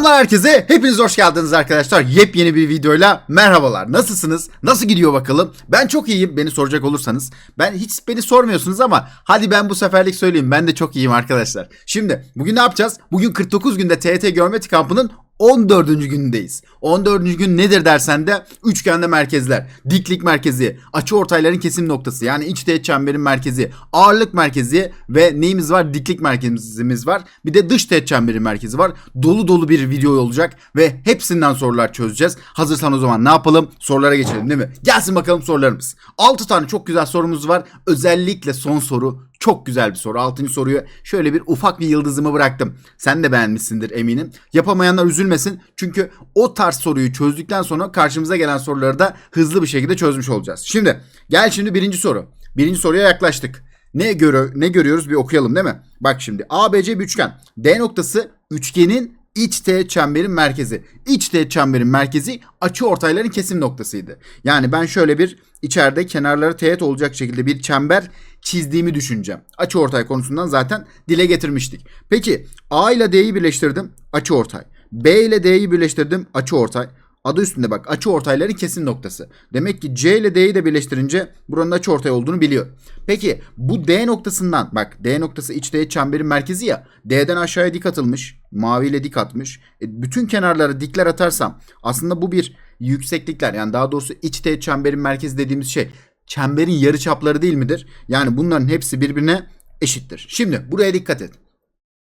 Selamlar herkese. Hepiniz hoş geldiniz arkadaşlar. Yepyeni bir videoyla merhabalar. Nasılsınız? Nasıl gidiyor bakalım? Ben çok iyiyim. Beni soracak olursanız. Ben hiç beni sormuyorsunuz ama hadi ben bu seferlik söyleyeyim. Ben de çok iyiyim arkadaşlar. Şimdi bugün ne yapacağız? Bugün 49 günde TET Geometri Kampı'nın 14. günündeyiz. 14. gün nedir dersen de üçgende merkezler, diklik merkezi, açı ortayların kesim noktası yani iç teğet çemberin merkezi, ağırlık merkezi ve neyimiz var? Diklik merkezimiz var. Bir de dış teğet çemberin merkezi var. Dolu dolu bir video olacak ve hepsinden sorular çözeceğiz. Hazırsan o zaman ne yapalım? Sorulara geçelim değil mi? Gelsin bakalım sorularımız. 6 tane çok güzel sorumuz var. Özellikle son soru çok güzel bir soru. Altıncı soruyu şöyle bir ufak bir yıldızımı bıraktım. Sen de beğenmişsindir eminim. Yapamayanlar üzülmesin. Çünkü o tarz soruyu çözdükten sonra karşımıza gelen soruları da hızlı bir şekilde çözmüş olacağız. Şimdi gel şimdi birinci soru. Birinci soruya yaklaştık. Ne, görü ne görüyoruz bir okuyalım değil mi? Bak şimdi ABC bir üçgen. D noktası üçgenin iç teğet çemberin merkezi. İç teğet çemberin merkezi açı ortayların kesim noktasıydı. Yani ben şöyle bir içeride kenarları teğet olacak şekilde bir çember çizdiğimi düşüneceğim. Açı ortay konusundan zaten dile getirmiştik. Peki A ile D'yi birleştirdim. Açı ortay. B ile D'yi birleştirdim. Açı ortay. Adı üstünde bak açı ortayların kesim noktası. Demek ki C ile D'yi de birleştirince buranın açı ortay olduğunu biliyor. Peki bu D noktasından bak D noktası iç teğet çemberin merkezi ya. D'den aşağıya dik atılmış. Maviyle dik atmış. E, bütün kenarlara dikler atarsam aslında bu bir yükseklikler yani daha doğrusu iç teğet çemberin merkezi dediğimiz şey çemberin yarı çapları değil midir? Yani bunların hepsi birbirine eşittir. Şimdi buraya dikkat et.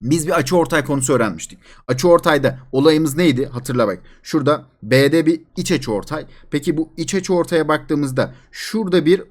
Biz bir açı ortay konusu öğrenmiştik. Açı ortayda olayımız neydi? Hatırla bak. Şurada B'de bir iç açı ortay. Peki bu iç açı ortaya baktığımızda şurada bir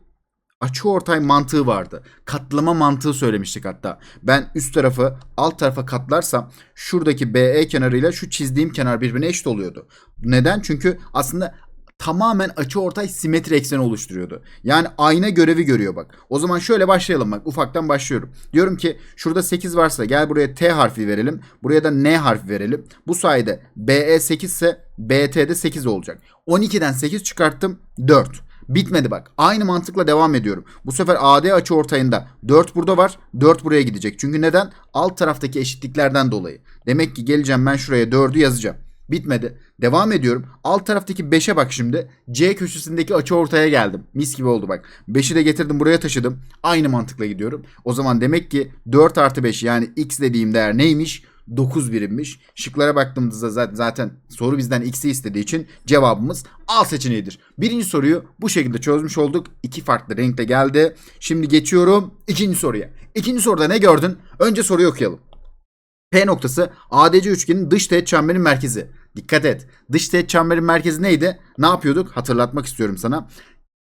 açı ortay mantığı vardı. Katlama mantığı söylemiştik hatta. Ben üst tarafı alt tarafa katlarsam şuradaki BE kenarıyla şu çizdiğim kenar birbirine eşit oluyordu. Neden? Çünkü aslında tamamen açı ortay simetri ekseni oluşturuyordu. Yani ayna görevi görüyor bak. O zaman şöyle başlayalım bak. Ufaktan başlıyorum. Diyorum ki şurada 8 varsa gel buraya T harfi verelim. Buraya da N harfi verelim. Bu sayede BE 8 ise BT de 8 olacak. 12'den 8 çıkarttım 4. Bitmedi bak. Aynı mantıkla devam ediyorum. Bu sefer AD açı ortayında 4 burada var. 4 buraya gidecek. Çünkü neden? Alt taraftaki eşitliklerden dolayı. Demek ki geleceğim ben şuraya 4'ü yazacağım. Bitmedi. Devam ediyorum. Alt taraftaki 5'e bak şimdi. C köşesindeki açı ortaya geldim. Mis gibi oldu bak. 5'i de getirdim buraya taşıdım. Aynı mantıkla gidiyorum. O zaman demek ki 4 artı 5 yani x dediğim değer neymiş? 9 birimmiş. Şıklara baktığımızda zaten, soru bizden x'i istediği için cevabımız A seçeneğidir. Birinci soruyu bu şekilde çözmüş olduk. İki farklı renkte geldi. Şimdi geçiyorum ikinci soruya. İkinci soruda ne gördün? Önce soruyu okuyalım. P noktası ADC üçgenin dış teğet çemberin merkezi. Dikkat et. Dış teğet çemberin merkezi neydi? Ne yapıyorduk? Hatırlatmak istiyorum sana.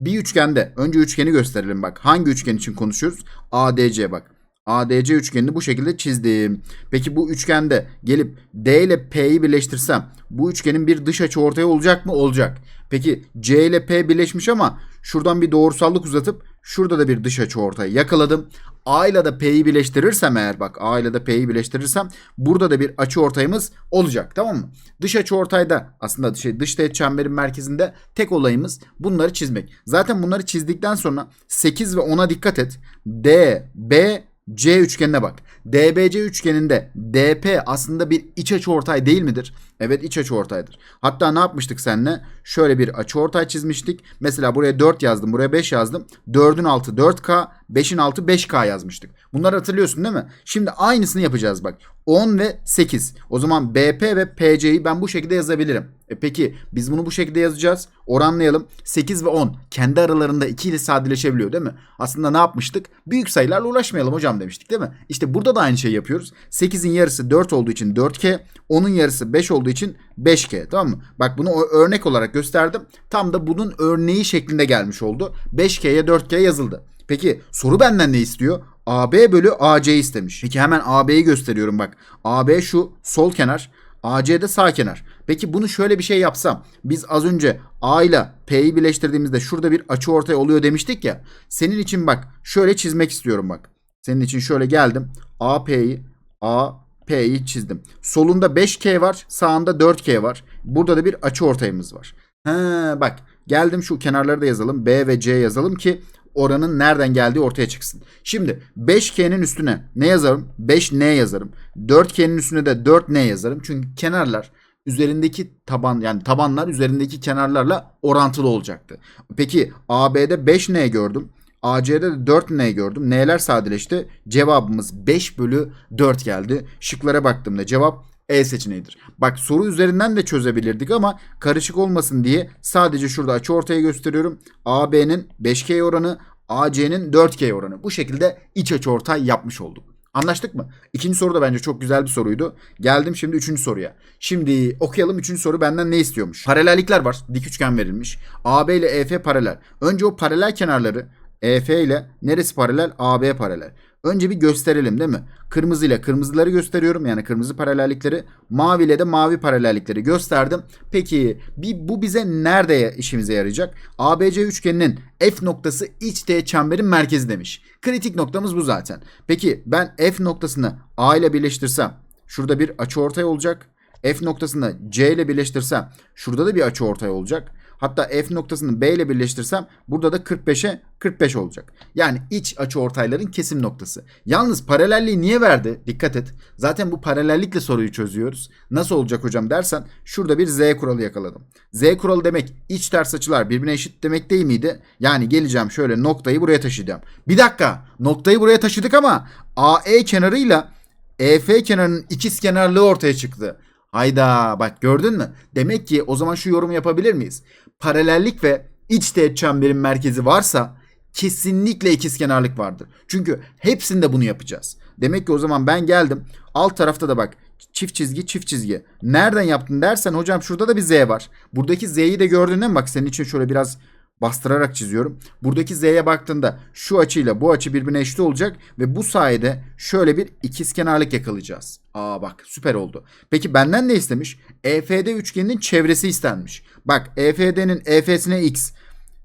Bir üçgende önce üçgeni gösterelim bak. Hangi üçgen için konuşuyoruz? ADC bak. ADC üçgenini bu şekilde çizdim. Peki bu üçgende gelip D ile P'yi birleştirsem bu üçgenin bir dış açı ortaya olacak mı? Olacak. Peki C ile P birleşmiş ama şuradan bir doğrusallık uzatıp şurada da bir dış açı ortaya yakaladım. A ile de P'yi birleştirirsem eğer bak A ile de P'yi birleştirirsem burada da bir açı ortayımız olacak tamam mı? Dış açı ortayda aslında şey, dış teğet çemberin merkezinde tek olayımız bunları çizmek. Zaten bunları çizdikten sonra 8 ve 10'a dikkat et. D, B, C üçgenine bak. DBC üçgeninde DP aslında bir iç açı ortay değil midir? Evet iç açı ortaydır. Hatta ne yapmıştık seninle? Şöyle bir açı ortay çizmiştik. Mesela buraya 4 yazdım, buraya 5 yazdım. 4'ün altı 4K, 5'in altı 5K yazmıştık. Bunları hatırlıyorsun değil mi? Şimdi aynısını yapacağız bak. 10 ve 8. O zaman BP ve PC'yi ben bu şekilde yazabilirim. E peki biz bunu bu şekilde yazacağız. Oranlayalım. 8 ve 10 kendi aralarında 2 ile sadeleşebiliyor değil mi? Aslında ne yapmıştık? Büyük sayılarla uğraşmayalım hocam demiştik değil mi? İşte burada da aynı şeyi yapıyoruz. 8'in yarısı 4 olduğu için 4K. 10'un yarısı 5 olduğu için 5K tamam mı? Bak bunu örnek olarak gösterdim. Tam da bunun örneği şeklinde gelmiş oldu. 5K'ye 4K yazıldı. Peki soru benden ne istiyor? AB bölü AC istemiş. Peki hemen AB'yi gösteriyorum bak. AB şu sol kenar. AC de sağ kenar. Peki bunu şöyle bir şey yapsam. Biz az önce A ile P'yi birleştirdiğimizde şurada bir açı ortaya oluyor demiştik ya. Senin için bak şöyle çizmek istiyorum bak. Senin için şöyle geldim. AP'yi A P'yi çizdim. Solunda 5K var, sağında 4K var. Burada da bir açı ortayımız var. He, bak geldim şu kenarları da yazalım. B ve C yazalım ki oranın nereden geldiği ortaya çıksın. Şimdi 5K'nin üstüne ne yazarım? 5N yazarım. 4K'nin üstüne de 4N yazarım. Çünkü kenarlar üzerindeki taban yani tabanlar üzerindeki kenarlarla orantılı olacaktı. Peki AB'de 5N gördüm. AC'de de 4N gördüm. N'ler sadeleşti. Cevabımız 5 bölü 4 geldi. Şıklara baktığımda cevap E seçeneğidir. Bak soru üzerinden de çözebilirdik ama karışık olmasın diye sadece şurada açı ortaya gösteriyorum. AB'nin 5K oranı, AC'nin 4K oranı. Bu şekilde iç açı ortay yapmış olduk. Anlaştık mı? İkinci soru da bence çok güzel bir soruydu. Geldim şimdi üçüncü soruya. Şimdi okuyalım üçüncü soru benden ne istiyormuş? Paralellikler var. Dik üçgen verilmiş. AB ile EF paralel. Önce o paralel kenarları EF ile neresi paralel? AB paralel. Önce bir gösterelim değil mi? Kırmızı ile kırmızıları gösteriyorum. Yani kırmızı paralellikleri. Mavi ile de mavi paralellikleri gösterdim. Peki bir, bu bize nerede işimize yarayacak? ABC üçgeninin F noktası iç teğet çemberin merkezi demiş. Kritik noktamız bu zaten. Peki ben F noktasını A ile birleştirsem şurada bir açı ortay olacak. F noktasını C ile birleştirsem şurada da bir açı ortay olacak. Hatta F noktasını B ile birleştirsem burada da 45'e 45 olacak. Yani iç açı ortayların kesim noktası. Yalnız paralelliği niye verdi? Dikkat et. Zaten bu paralellikle soruyu çözüyoruz. Nasıl olacak hocam dersen şurada bir Z kuralı yakaladım. Z kuralı demek iç ters açılar birbirine eşit demek değil miydi? Yani geleceğim şöyle noktayı buraya taşıyacağım. Bir dakika noktayı buraya taşıdık ama AE kenarıyla EF kenarının ikiz kenarlığı ortaya çıktı. Hayda bak gördün mü? Demek ki o zaman şu yorumu yapabilir miyiz? Paralellik ve iç teğet çemberin merkezi varsa kesinlikle ikizkenarlık vardır. Çünkü hepsinde bunu yapacağız. Demek ki o zaman ben geldim. Alt tarafta da bak çift çizgi çift çizgi. Nereden yaptın dersen hocam şurada da bir Z var. Buradaki Z'yi de gördün değil mi? Bak senin için şöyle biraz bastırarak çiziyorum. Buradaki Z'ye baktığında şu açıyla bu açı birbirine eşit olacak ve bu sayede şöyle bir ikizkenarlık yakalayacağız. Aa bak süper oldu. Peki benden ne istemiş? EFD üçgeninin çevresi istenmiş. Bak EFD'nin EF'sine X,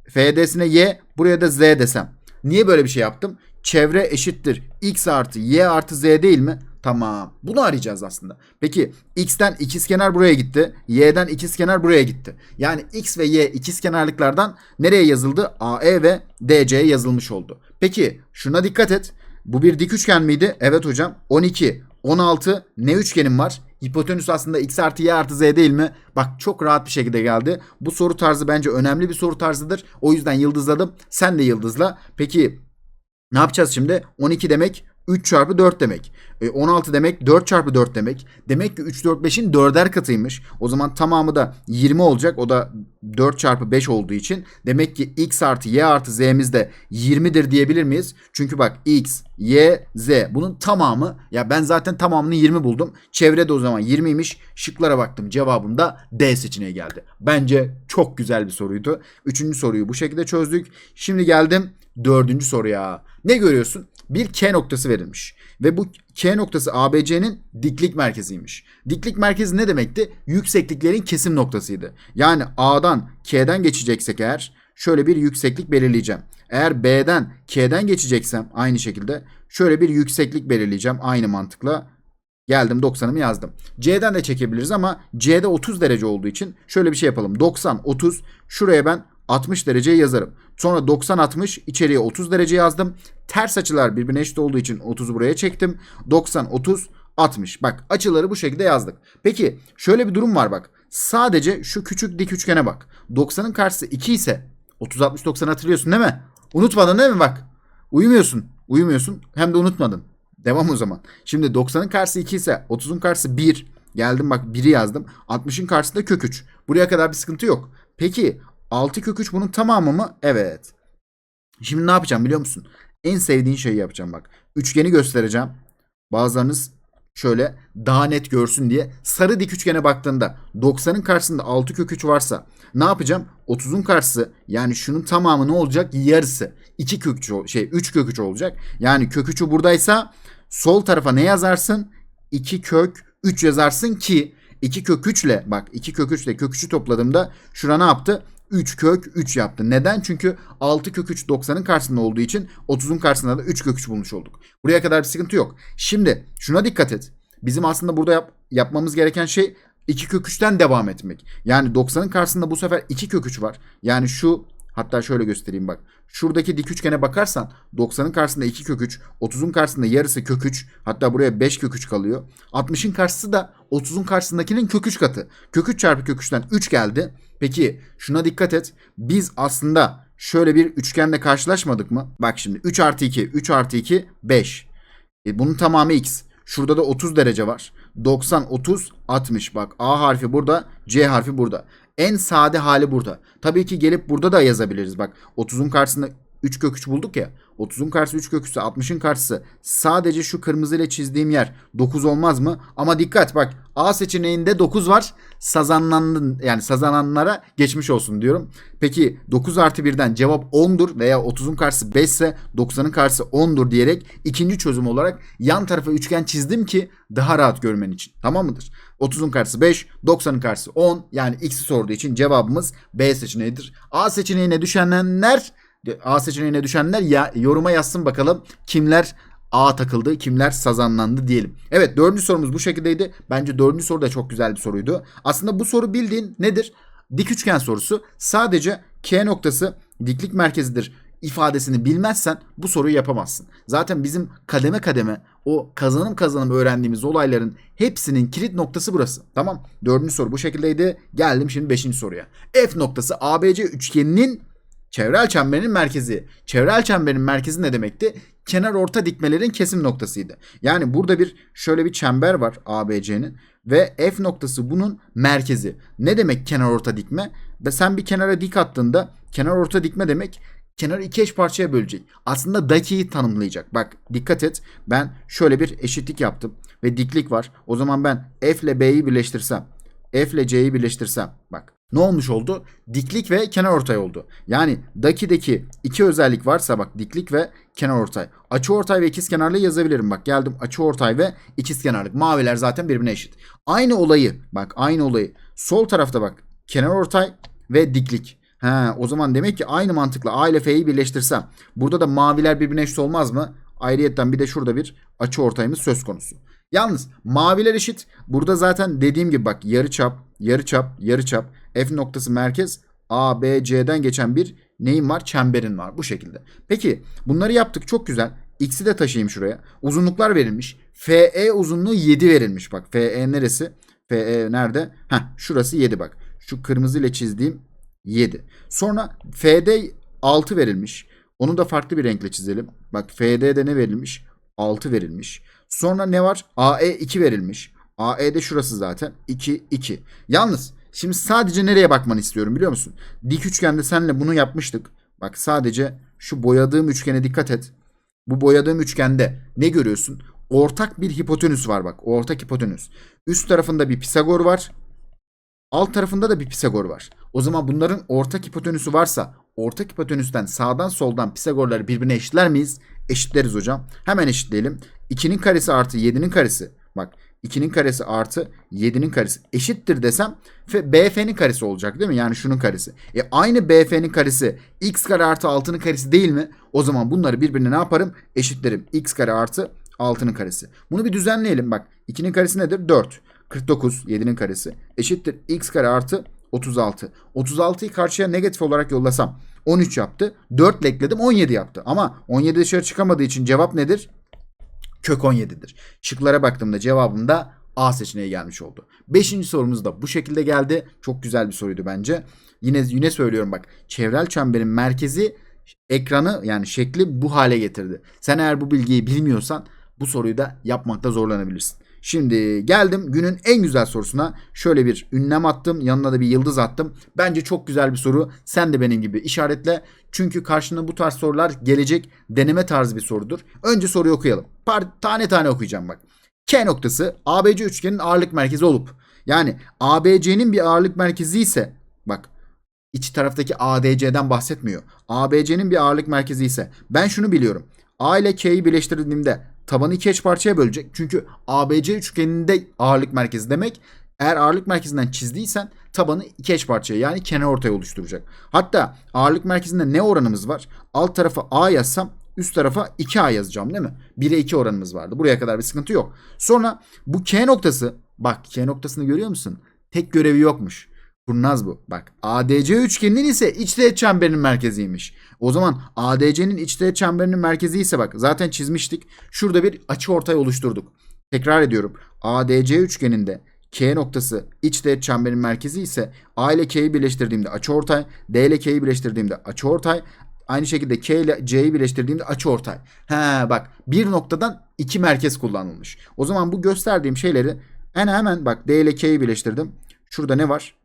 FD'sine Y, buraya da Z desem. Niye böyle bir şey yaptım? Çevre eşittir. X artı Y artı Z değil mi? Tamam. Bunu arayacağız aslında. Peki X'ten ikizkenar buraya gitti. Y'den ikizkenar buraya gitti. Yani X ve Y ikizkenarlıklardan nereye yazıldı? AE ve DC'ye yazılmış oldu. Peki şuna dikkat et. Bu bir dik üçgen miydi? Evet hocam. 12, 16 ne üçgenim var? Hipotenüs aslında x artı y artı z değil mi? Bak çok rahat bir şekilde geldi. Bu soru tarzı bence önemli bir soru tarzıdır. O yüzden yıldızladım. Sen de yıldızla. Peki ne yapacağız şimdi? 12 demek 3 çarpı 4 demek. E, 16 demek 4 çarpı 4 demek. Demek ki 3, 4, 5'in dörder katıymış. O zaman tamamı da 20 olacak. O da 4 çarpı 5 olduğu için. Demek ki x artı y artı z'miz de 20'dir diyebilir miyiz? Çünkü bak x, y, z. Bunun tamamı ya ben zaten tamamını 20 buldum. Çevre de o zaman 20'ymiş. Şıklara baktım. Cevabım da D seçeneği geldi. Bence çok güzel bir soruydu. Üçüncü soruyu bu şekilde çözdük. Şimdi geldim dördüncü soruya. Ne görüyorsun? Bir K noktası verilmiş. Ve bu K noktası ABC'nin diklik merkeziymiş. Diklik merkezi ne demekti? Yüksekliklerin kesim noktasıydı. Yani A'dan K'den geçeceksek eğer şöyle bir yükseklik belirleyeceğim. Eğer B'den K'den geçeceksem aynı şekilde şöyle bir yükseklik belirleyeceğim aynı mantıkla. Geldim 90'ımı yazdım. C'den de çekebiliriz ama C'de 30 derece olduğu için şöyle bir şey yapalım. 90, 30 şuraya ben 60 dereceyi yazarım. Sonra 90 60 içeriye 30 derece yazdım. Ters açılar birbirine eşit olduğu için 30'u buraya çektim. 90 30 60. Bak açıları bu şekilde yazdık. Peki şöyle bir durum var bak. Sadece şu küçük dik üçgene bak. 90'ın karşısı 2 ise 30 60 90 hatırlıyorsun değil mi? Unutmadın değil mi bak? Uyumuyorsun. Uyumuyorsun hem de unutmadın. Devam o zaman. Şimdi 90'ın karşısı 2 ise 30'un karşısı 1. Geldim bak 1'i yazdım. 60'ın karşısında kök 3. Buraya kadar bir sıkıntı yok. Peki 6 kök 3 bunun tamamı mı? Evet. Şimdi ne yapacağım biliyor musun? En sevdiğin şeyi yapacağım bak. Üçgeni göstereceğim. Bazılarınız şöyle daha net görsün diye sarı dik üçgene baktığında 90'ın karşısında 6 kök 3 varsa ne yapacağım? 30'un karşısı yani şunun tamamı ne olacak? Yarısı. 2 kök 3 ol- şey 3 kök 3 olacak. Yani kök 3'ü buradaysa sol tarafa ne yazarsın? 2 kök 3 yazarsın ki 2 kök 3 ile bak 2 kök 3 ile kök 3'ü topladığımda şura ne yaptı? 3 kök 3 yaptı. Neden? Çünkü 6 kök 3 90'ın karşısında olduğu için 30'un karşısında da 3 kök 3 bulmuş olduk. Buraya kadar bir sıkıntı yok. Şimdi şuna dikkat et. Bizim aslında burada yap- yapmamız gereken şey 2 kök 3'ten devam etmek. Yani 90'ın karşısında bu sefer 2 kök 3 var. Yani şu Hatta şöyle göstereyim bak. Şuradaki dik üçgene bakarsan 90'ın karşısında 2 kök 3, 30'un karşısında yarısı kök 3, hatta buraya 5 kök 3 kalıyor. 60'ın karşısı da 30'un karşısındakinin kök 3 katı. Kök 3 çarpı kök 3'ten 3 geldi. Peki şuna dikkat et. Biz aslında şöyle bir üçgenle karşılaşmadık mı? Bak şimdi 3 artı 2, 3 artı 2, 5. E, bunun tamamı x. Şurada da 30 derece var. 90, 30, 60. Bak A harfi burada, C harfi burada. En sade hali burada. Tabii ki gelip burada da yazabiliriz. Bak 30'un karşısında 3 kök 3 bulduk ya. 30'un karşısı 3 kök 3'se 60'ın karşısı sadece şu kırmızıyla çizdiğim yer 9 olmaz mı? Ama dikkat bak A seçeneğinde 9 var. Sazanlandın yani sazananlara geçmiş olsun diyorum. Peki 9 artı 1'den cevap 10'dur veya 30'un karşısı 5 ise 90'ın karşısı 10'dur diyerek ikinci çözüm olarak yan tarafa üçgen çizdim ki daha rahat görmen için. Tamam mıdır? 30'un karşısı 5, 90'ın karşısı 10. Yani x'i sorduğu için cevabımız B seçeneğidir. A seçeneğine düşenler A seçeneğine düşenler ya, yoruma yazsın bakalım kimler A takıldı, kimler sazanlandı diyelim. Evet dördüncü sorumuz bu şekildeydi. Bence dördüncü soru da çok güzel bir soruydu. Aslında bu soru bildiğin nedir? Dik üçgen sorusu. Sadece K noktası diklik merkezidir ifadesini bilmezsen bu soruyu yapamazsın. Zaten bizim kademe kademe o kazanım kazanım öğrendiğimiz olayların hepsinin kilit noktası burası. Tamam. Dördüncü soru bu şekildeydi. Geldim şimdi beşinci soruya. F noktası ABC üçgeninin Çevrel çemberin merkezi. Çevrel çemberin merkezi ne demekti? Kenar orta dikmelerin kesim noktasıydı. Yani burada bir şöyle bir çember var ABC'nin ve F noktası bunun merkezi. Ne demek kenar orta dikme? Ve sen bir kenara dik attığında kenar orta dikme demek kenarı iki eş parçaya bölecek. Aslında dakiyi tanımlayacak. Bak dikkat et. Ben şöyle bir eşitlik yaptım ve diklik var. O zaman ben F ile B'yi birleştirsem, F ile C'yi birleştirsem bak ne olmuş oldu? Diklik ve kenar ortay oldu. Yani dakideki iki özellik varsa bak diklik ve kenar ortay. Açı ortay ve ikiz kenarlı yazabilirim. Bak geldim açı ortay ve ikiz kenarlık. Maviler zaten birbirine eşit. Aynı olayı bak aynı olayı sol tarafta bak kenar ortay ve diklik. Ha, o zaman demek ki aynı mantıkla A ile F'yi birleştirsem burada da maviler birbirine eşit olmaz mı? Ayrıyetten bir de şurada bir açı ortayımız söz konusu. Yalnız maviler eşit. Burada zaten dediğim gibi bak yarı çap, yarı çap, yarı çap. F noktası merkez A, B, C'den geçen bir neyin var? Çemberin var bu şekilde. Peki bunları yaptık çok güzel. X'i de taşıyayım şuraya. Uzunluklar verilmiş. FE uzunluğu 7 verilmiş. Bak FE neresi? FE nerede? Heh şurası 7 bak. Şu kırmızı ile çizdiğim 7. Sonra FD 6 verilmiş. Onu da farklı bir renkle çizelim. Bak FD'de ne verilmiş? 6 verilmiş. Sonra ne var? AE 2 verilmiş. AE'de şurası zaten. 2, 2. Yalnız şimdi sadece nereye bakmanı istiyorum biliyor musun? Dik üçgende senle bunu yapmıştık. Bak sadece şu boyadığım üçgene dikkat et. Bu boyadığım üçgende ne görüyorsun? Ortak bir hipotenüs var bak. Ortak hipotenüs. Üst tarafında bir Pisagor var. Alt tarafında da bir Pisagor var. O zaman bunların ortak hipotenüsü varsa ortak hipotenüsten sağdan soldan Pisagorları birbirine eşitler miyiz? Eşitleriz hocam. Hemen eşitleyelim. 2'nin karesi artı 7'nin karesi. Bak 2'nin karesi artı 7'nin karesi eşittir desem BF'nin karesi olacak değil mi? Yani şunun karesi. E aynı BF'nin karesi x kare artı 6'nın karesi değil mi? O zaman bunları birbirine ne yaparım? Eşitlerim. x kare artı 6'nın karesi. Bunu bir düzenleyelim. Bak 2'nin karesi nedir? 4. 49 7'nin karesi eşittir x kare artı 36. 36'yı karşıya negatif olarak yollasam 13 yaptı. 4 ile ekledim 17 yaptı. Ama 17 dışarı çıkamadığı için cevap nedir? Kök 17'dir. Şıklara baktığımda cevabım da A seçeneği gelmiş oldu. Beşinci sorumuz da bu şekilde geldi. Çok güzel bir soruydu bence. Yine yine söylüyorum bak. Çevrel çemberin merkezi ekranı yani şekli bu hale getirdi. Sen eğer bu bilgiyi bilmiyorsan bu soruyu da yapmakta zorlanabilirsin. Şimdi geldim günün en güzel sorusuna. Şöyle bir ünlem attım. Yanına da bir yıldız attım. Bence çok güzel bir soru. Sen de benim gibi işaretle. Çünkü karşına bu tarz sorular gelecek deneme tarzı bir sorudur. Önce soruyu okuyalım. Par tane tane okuyacağım bak. K noktası ABC üçgenin ağırlık merkezi olup yani ABC'nin bir ağırlık merkezi ise bak iç taraftaki ADC'den bahsetmiyor. ABC'nin bir ağırlık merkezi ise ben şunu biliyorum. A ile K'yi birleştirdiğimde tabanı iki eş parçaya bölecek. Çünkü ABC üçgeninde ağırlık merkezi demek. Eğer ağırlık merkezinden çizdiysen tabanı iki eş parçaya yani kenar ortaya oluşturacak. Hatta ağırlık merkezinde ne oranımız var? Alt tarafa A yazsam üst tarafa 2A yazacağım değil mi? 1'e 2 oranımız vardı. Buraya kadar bir sıkıntı yok. Sonra bu K noktası bak K noktasını görüyor musun? Tek görevi yokmuş. Kurnaz bu. Bak ADC üçgeninin ise iç teğet çemberinin merkeziymiş. O zaman ADC'nin iç teğet çemberinin merkezi ise bak zaten çizmiştik. Şurada bir açı ortay oluşturduk. Tekrar ediyorum. ADC üçgeninde K noktası iç teğet çemberin merkezi ise A ile K'yi birleştirdiğimde açıortay, D ile K'yi birleştirdiğimde açıortay, aynı şekilde K ile C'yi birleştirdiğimde açıortay. He bak bir noktadan iki merkez kullanılmış. O zaman bu gösterdiğim şeyleri hemen hemen bak D ile K'yi birleştirdim. Şurada ne var?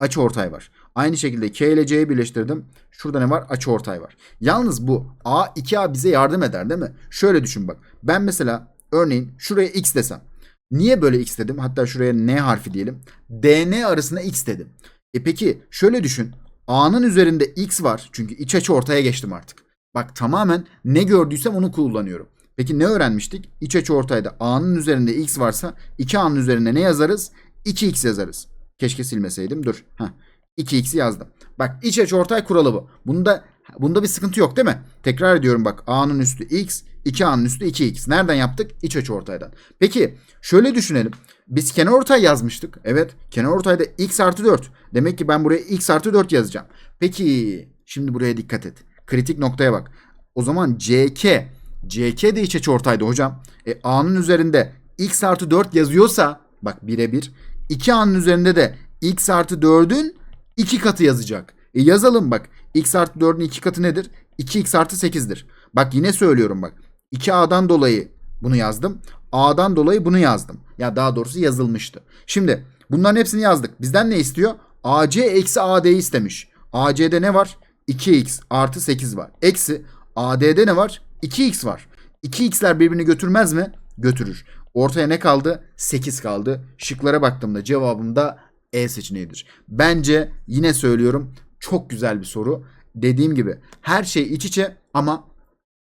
Açıortay var. Aynı şekilde K ile C'yi birleştirdim. Şurada ne var? Açıortay var. Yalnız bu A 2A bize yardım eder değil mi? Şöyle düşün bak. Ben mesela örneğin şuraya X desem. Niye böyle X dedim? Hatta şuraya N harfi diyelim. DN arasına X dedim. E peki şöyle düşün. A'nın üzerinde X var. Çünkü iç açı ortaya geçtim artık. Bak tamamen ne gördüysem onu kullanıyorum. Peki ne öğrenmiştik? İç açı ortayda A'nın üzerinde X varsa 2A'nın üzerine ne yazarız? 2X yazarız. Keşke silmeseydim. Dur. Heh. 2x'i yazdım. Bak iç açı ortay kuralı bu. Bunda bunda bir sıkıntı yok değil mi? Tekrar ediyorum bak A'nın üstü x, 2A'nın üstü 2x. Nereden yaptık? İç açı ortaydan. Peki şöyle düşünelim. Biz kenar ortay yazmıştık. Evet kenar ortayda x artı 4. Demek ki ben buraya x artı 4 yazacağım. Peki şimdi buraya dikkat et. Kritik noktaya bak. O zaman CK. CK de iç açı ortaydı hocam. E, A'nın üzerinde x artı 4 yazıyorsa bak birebir. 2A'nın üzerinde de x artı 4'ün 2 katı yazacak. E yazalım bak. x artı 4'ün 2 katı nedir? 2x artı 8'dir. Bak yine söylüyorum bak. 2a'dan dolayı bunu yazdım. A'dan dolayı bunu yazdım. Ya daha doğrusu yazılmıştı. Şimdi bunların hepsini yazdık. Bizden ne istiyor? AC eksi AD'yi istemiş. AC'de ne var? 2x artı 8 var. Eksi AD'de ne var? 2x var. 2x'ler birbirini götürmez mi? Götürür. Ortaya ne kaldı? 8 kaldı. Şıklara baktığımda cevabım da E seçeneğidir. Bence yine söylüyorum çok güzel bir soru. Dediğim gibi her şey iç içe ama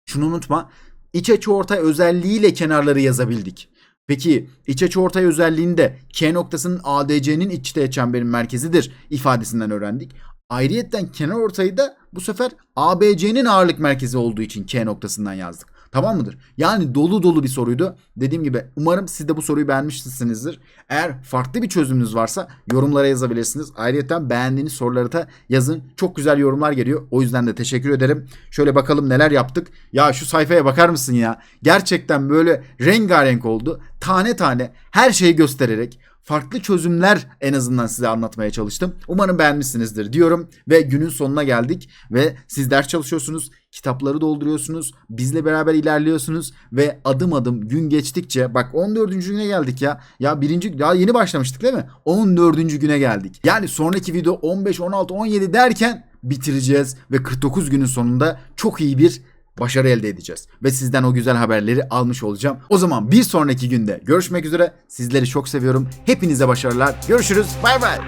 şunu unutma. İç açı ortay özelliğiyle kenarları yazabildik. Peki iç açı ortay özelliğinde K noktasının ADC'nin iç teğet çemberin merkezidir ifadesinden öğrendik. Ayrıyetten kenar ortayı da bu sefer ABC'nin ağırlık merkezi olduğu için K noktasından yazdık. Tamam mıdır? Yani dolu dolu bir soruydu. Dediğim gibi umarım siz de bu soruyu beğenmişsinizdir. Eğer farklı bir çözümünüz varsa yorumlara yazabilirsiniz. Ayrıca beğendiğiniz soruları da yazın. Çok güzel yorumlar geliyor. O yüzden de teşekkür ederim. Şöyle bakalım neler yaptık. Ya şu sayfaya bakar mısın ya? Gerçekten böyle rengarenk oldu. Tane tane her şeyi göstererek farklı çözümler en azından size anlatmaya çalıştım. Umarım beğenmişsinizdir diyorum ve günün sonuna geldik ve siz ders çalışıyorsunuz, kitapları dolduruyorsunuz, bizle beraber ilerliyorsunuz ve adım adım gün geçtikçe bak 14. güne geldik ya. Ya birinci ya yeni başlamıştık değil mi? 14. güne geldik. Yani sonraki video 15, 16, 17 derken bitireceğiz ve 49 günün sonunda çok iyi bir başarı elde edeceğiz. Ve sizden o güzel haberleri almış olacağım. O zaman bir sonraki günde görüşmek üzere. Sizleri çok seviyorum. Hepinize başarılar. Görüşürüz. Bay bay.